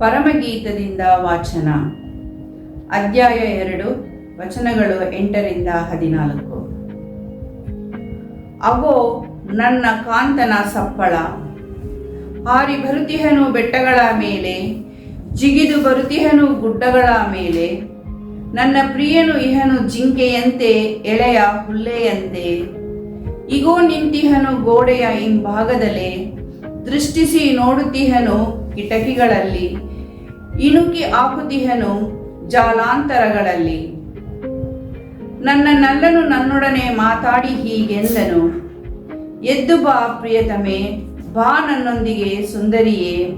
ಪರಮಗೀತದಿಂದ ವಾಚನ. ಅಧ್ಯಾಯ ಎರಡು, ವಚನಗಳು ಎಂಟರಿಂದ ಹದಿನಾಲ್ಕು. ಅವೋ ನನ್ನ ಕಾಂತನ ಸಪ್ಪಳ, ಹಾರಿ ಬರುತಿಹನು ಬೆಟ್ಟಗಳ ಮೇಲೆ, ಜಿಗಿದು ಬರುತಿಹನು ಗುಡ್ಡಗಳ ಮೇಲೆ, ನನ್ನ ಪ್ರಿಯನು ಇಹನು ಜಿಂಕೆಯಂತೆ, ಎಳೆಯ ಹುಲ್ಲೆಯಂತೆ. ಇಗೋ ನಿಂತಿಹನು ಗೋಡೆಯ ಹಿಂಭಾಗದಲ್ಲೇ, ದೃಷ್ಟಿಸಿ ನೋಡುತ್ತಿಹನು ಕಿಟಕಿಗಳಲ್ಲಿ. ಇಣುಕಿ ಆಹುತಿಹನು ಜಾಲಾಂತರಗಳಲ್ಲಿ. ನನ್ನ ನಲ್ಲನು ನನ್ನೊಡನೆ ಮಾತಾಡಿ ಹೀಗೆಂದನು. ಎದ್ದು ಬಾ ಪ್ರಿಯತಮೆ, ಬಾ ನನ್ನೊಂದಿಗೆ ಸುಂದರಿಯೇ.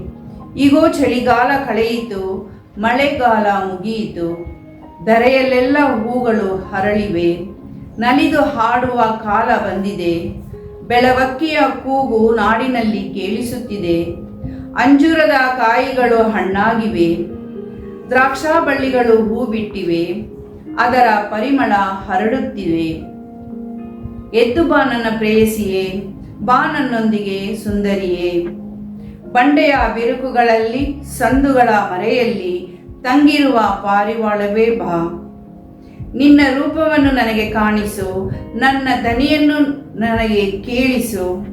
ಈಗೋ ಚಳಿಗಾಲ ಕಳೆಯಿತು, ಮಳೆಗಾಲ ಮುಗಿಯಿತು. ಧರೆಯಲ್ಲೆಲ್ಲ ಹೂಗಳು ಹರಳಿವೆ. ನಲಿದು ಹಾಡುವ ಕಾಲ ಬಂದಿದೆ. ಬೆಳವಕ್ಕಿಯ ಕೂಗು ನಾಡಿನಲ್ಲಿ ಕೇಳಿಸುತ್ತಿದೆ. ಅಂಜೂರದ ಕಾಯಿಗಳು ಹಣ್ಣಾಗಿವೆ. ದ್ರಾಕ್ಷಾ ಬಳ್ಳಿಗಳು ಹೂ ಬಿಟ್ಟಿವೆ ಅದರ ಪರಿಮಳ ಹರಡುತ್ತಿವೆ ಎದ್ದು ಬಾ ನನ್ನ ಪ್ರೇಯಸಿಯೇ, ಬಾ ನನ್ನೊಂದಿಗೆ ಸುಂದರಿಯೇ. ಬಂಡೆಯ ಬಿರುಕುಗಳಲ್ಲಿ, ಸಂದುಗಳ ಮರೆಯಲ್ಲಿ ತಂಗಿರುವ ಪಾರಿವಾಳವೇ ಬಾ. ನಿನ್ನ ರೂಪವನ್ನು ನನಗೆ ಕಾಣಿಸು, ನನ್ನ ದನಿಯನ್ನು ನನಗೆ ಕೇಳಿಸು.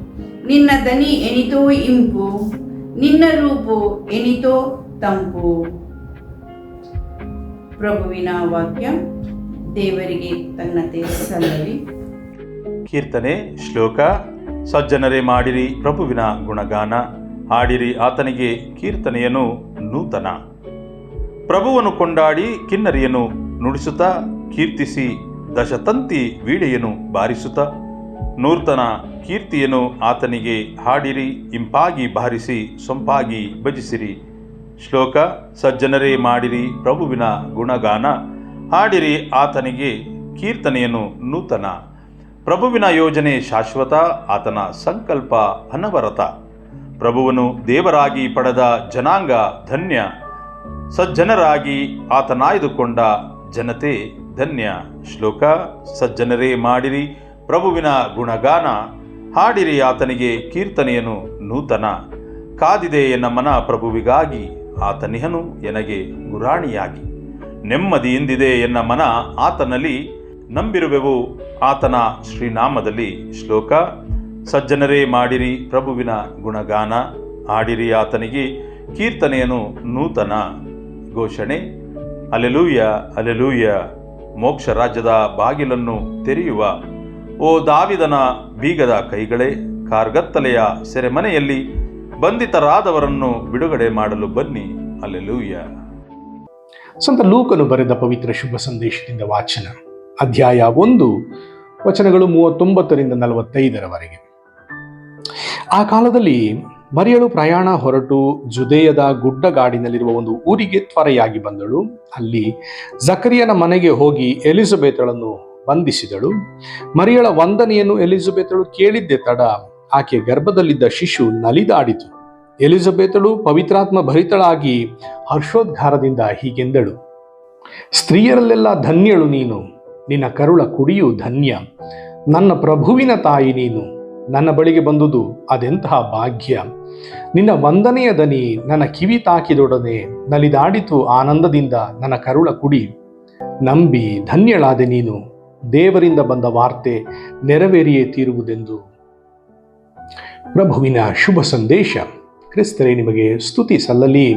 ನಿನ್ನ ದನಿ ಎನಿತೋ ಇಂಪು. ನಿನ್ನ ರೂಪು ಎನಿತೋ ತಂಪು. ಪ್ರಭುವಿನ ವಾಕ್ಯ, ದೇವರಿಗೆ ತನ್ನ ಸಲ್ಲಲಿ ಕೀರ್ತನೆ, ಶ್ಲೋಕ, ಸಜ್ಜನರೇ ಮಾಡಿರಿ ಪ್ರಭುವಿನ ಗುಣಗಾನ, ಹಾಡಿರಿ ಆತನಿಗೆ ಕೀರ್ತನೆಯನ್ನು ನೂತನ. ಪ್ರಭುವನ್ನು ಕೊಂಡಾಡಿ ಕಿನ್ನರಿಯನ್ನು ನುಡಿಸುತ್ತಾ, ಕೀರ್ತಿಸಿ ದಶತಂತಿ ವೀಳೆಯನ್ನು ಬಾರಿಸುತ್ತಾ ನೂತನ ಕೀರ್ತಿಯನ್ನು ಆತನಿಗೆ ಹಾಡಿರಿ, ಇಂಪಾಗಿ ಬಾರಿಸಿ, ಸೊಂಪಾಗಿ ಭಜಿಸಿರಿ. ಶ್ಲೋಕ, ಸಜ್ಜನರೇ ಮಾಡಿರಿ ಪ್ರಭುವಿನ ಗುಣಗಾನ. ಹಾಡಿರಿ ಆತನಿಗೆ ಕೀರ್ತನೆಯನ್ನು ನೂತನ. ಪ್ರಭುವಿನ ಯೋಜನೆ ಶಾಶ್ವತ, ಆತನ ಸಂಕಲ್ಪ ಅನವರತ. ಪ್ರಭುವನು ದೇವರಾಗಿ ಪಡೆದ ಜನಾಂಗ ಧನ್ಯ. ಸಜ್ಜನರಾಗಿ ಆತನಾಯ್ದುಕೊಂಡ ಜನತೆ ಧನ್ಯ. ಶ್ಲೋಕ, ಸಜ್ಜನರೇ ಮಾಡಿರಿ ಪ್ರಭುವಿನ ಗುಣಗಾನ, ಹಾಡಿರಿ ಆತನಿಗೆ ಕೀರ್ತನೆಯನು ನೂತನ. ಕಾದಿದೆ ಎನ್ನ ಮನ ಪ್ರಭುವಿಗಾಗಿ, ಆತನಿಹನು ಎನಗೆ ಗುರಾಣಿಯಾಗಿ. ನೆಮ್ಮದಿಯಿಂದಿದೆ ಎನ್ನ ಮನ ಆತನಲ್ಲಿ, ನಂಬಿರುವೆವು ಆತನ ಶ್ರೀನಾಮದಲ್ಲಿ. ಶ್ಲೋಕ, ಸಜ್ಜನರೇ ಮಾಡಿರಿ ಪ್ರಭುವಿನ ಗುಣಗಾನ, ಹಾಡಿರಿ ಆತನಿಗೆ ಕೀರ್ತನೆಯನು ನೂತನ. ಘೋಷಣೆ ಅಲೆಲೂಯ ಅಲೆಲೂಯ ಮೋಕ್ಷ ರಾಜ್ಯದ ಬಾಗಿಲನ್ನು ತೆರೆಯುವ. ಓ ದಾವಿದನ ಬೀಗದ ಕೈಗಳೇ, ಕಾರ್ಗತ್ತಲೆಯ ಸೆರೆಮನೆಯಲ್ಲಿ ಬಂಧಿತರಾದವರನ್ನು ಬಿಡುಗಡೆ ಮಾಡಲು ಬನ್ನಿ. ಅಲೆಲೂಯ ಸಂತ ಲೂಕನು ಬರೆದ ಪವಿತ್ರ ಶುಭ ಸಂದೇಶದಿಂದ ವಾಚನ. ಅಧ್ಯಾಯ ಒಂದು, ವಚನಗಳು ಮೂವತ್ತೊಂಬತ್ತರಿಂದ ನಲವತ್ತೈದರವರೆಗೆ. ಆ ಕಾಲದಲ್ಲಿ ಮರಿಯಳು ಪ್ರಯಾಣ ಹೊರಟು ಜುದೇಯದ ಗುಡ್ಡಗಾಡಿನಲ್ಲಿರುವ ಒಂದು ಊರಿಗೆ ತ್ವರೆಯಾಗಿ ಬಂದಳು. ಅಲ್ಲಿ ಜಕರಿಯನ ಮನೆಗೆ ಹೋಗಿ ಎಲಿಜಬೆತಳನ್ನು ಬಂಧಿಸಿದಳು. ಮರಿಯಳ ವಂದನೆಯನ್ನು ಎಲಿಜಬೆತಳು ಕೇಳಿದ್ದೆ ತಡ ಆಕೆ ಗರ್ಭದಲ್ಲಿದ್ದ ಶಿಶು ನಲಿದಾಡಿತು. ಎಲಿಜಬೆತಳು ಪವಿತ್ರಾತ್ಮ ಭರಿತಳಾಗಿ ಹರ್ಷೋದ್ಗಾರದಿಂದ ಹೀಗೆಂದಳು, ಸ್ತ್ರೀಯರಲ್ಲೆಲ್ಲ ಧನ್ಯಳು ನೀನು. ನಿನ್ನ ಕರುಳ ಕುಡಿಯು ಧನ್ಯ. ನನ್ನ ಪ್ರಭುವಿನ ತಾಯಿ ನೀನು. ನನ್ನ ಬಳಿಗೆ ಬಂದುದು ಅದೆಂತಹ ಭಾಗ್ಯ. ನಿನ್ನ ವಂದನೆಯ ದನಿ ನನ್ನ ಕಿವಿ ತಾಕಿದೊಡನೆ ನಲಿದಾಡಿತು ಆನಂದದಿಂದ ನನ್ನ ಕರುಳ ಕುಡಿ. ನಂಬಿ ಧನ್ಯಳಾದೆ ನೀನು. ದೇವರಿಂದ ಬಂದ ವಾರ್ತೆ ನೆರವೇರಿಯೇ ತೀರುವುದೆಂದು. ಪ್ರಭುವಿನ ಶುಭ ಸಂದೇಶ. ಕ್ರಿಸ್ತರೇ ನಿಮಗೆ ಸ್ತುತಿ ಸಲ್ಲಲಿ.